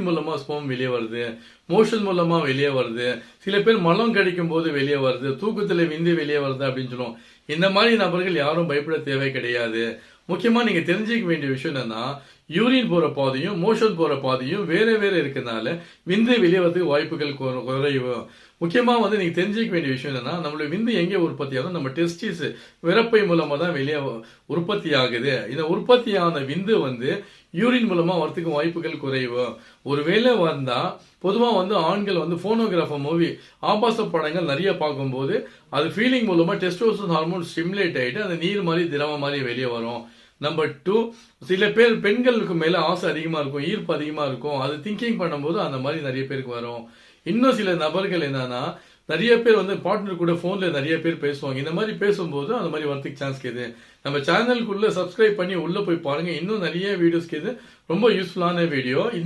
Urine மூலமா ஸ்போம் வெளியே வருது மோஷன் மூலமா வெளியே வருது சில பேர் மலம் கடிக்கும் போது வெளியே வருது தூக்கத்துல விந்து வெளியே வருது அப்படின்னு சொல்லுவோம். இந்த மாதிரி நபர்கள் யாரும் பயப்பட தேவை கிடையாது. முக்கியமா நீங்க தெரிஞ்சுக்க வேண்டிய விஷயம் என்னன்னா யூரின் போகிற பாதையும் மோஷன் போகிற பாதையும் வேறு வேறு இருக்கனால விந்து வெளியே வரதுக்கு வாய்ப்புகள் குற- குறைவு முக்கியமாக வந்து நீங்கள் தெரிஞ்சுக்க வேண்டிய விஷயம் என்னென்னா நம்மளுடைய விந்து எங்கே உற்பத்தி ஆகும் நம்ம டெஸ்டிஸ் விறப்பை மூலமாக தான் வெளியே உற்பத்தி ஆகுது. இந்த உற்பத்தியான விந்து வந்து யூரின் மூலமாக வரத்துக்கு வாய்ப்புகள் குறைவு. ஒருவேளை வந்தால் பொதுவாக வந்து ஆண்கள் வந்து ஃபோனோகிராஃபர் மூவி ஆபாச படங்கள் நிறைய பார்க்கும்போது அது ஃபீலிங் மூலமாக டெஸ்டோசன் ஹார்மோன் ஸ்டிமுலேட் ஆயிட்டு அந்த நீர் மாதிரி திரவம் மாதிரி வெளியே வரும். நம்பர் டூ சில பேர் பெண்களுக்கு மேல ஆசை அதிகமா இருக்கும் ஈர்ப்பு அதிகமா இருக்கும். அது திங்கிங் பண்ணும்போது அந்த மாதிரி நிறைய பேருக்கு வரும். இன்னும் சில நபர்கள் என்னன்னா நிறைய பேர் வந்து பார்ட்னர் கூட போன்ல நிறைய பேர் பேசுவாங்க. இந்த மாதிரி பேசும்போது அந்த மாதிரி வரதுக்கு சான்ஸ் கேது. நம்ம சேனலுக்குள்ள சப்ஸ்கிரைப் பண்ணி உள்ள போய் பாருங்க. இன்னும் நிறைய வீடியோஸ் கேது. ரொம்ப யூஸ்ஃபுல்லான வீடியோ